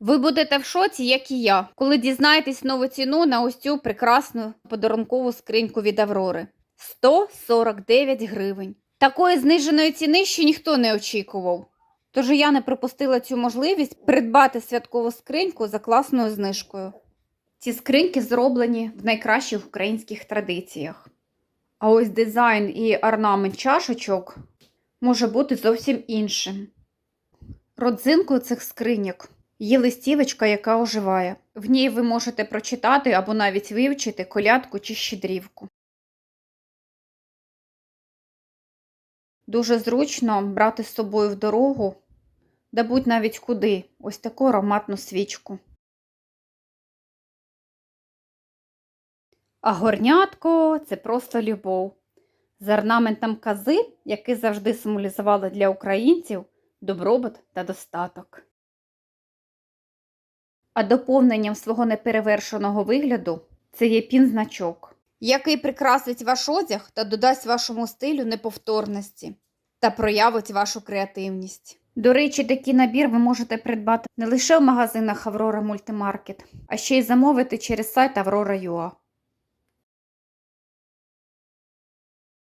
Ви будете в шоці, як і я, коли дізнаєтесь нову ціну на ось цю прекрасну подарункову скриньку від Аврори. 149 гривень. Такої зниженої ціни ще ніхто не очікував. Тож я не пропустила цю можливість придбати святкову скриньку за класною знижкою. Ці скриньки зроблені в найкращих українських традиціях. А ось дизайн і орнамент чашечок може бути зовсім іншим. Родзинкою цих скриньок є листівочка, яка оживає. В ній ви можете прочитати або навіть вивчити колядку чи щедрівку. Дуже зручно брати з собою в дорогу, да будь навіть куди, ось таку ароматну свічку. А горнятко це просто любов. З орнаментом кази, які завжди символізували для українців добробут та достаток. А доповненням свого неперевершеного вигляду це є пін-значок, який прикрасить ваш одяг та додасть вашому стилю неповторності та проявить вашу креативність. До речі, такий набір ви можете придбати не лише в магазинах Аврора Мультимаркет, а ще й замовити через сайт Aurora.ua.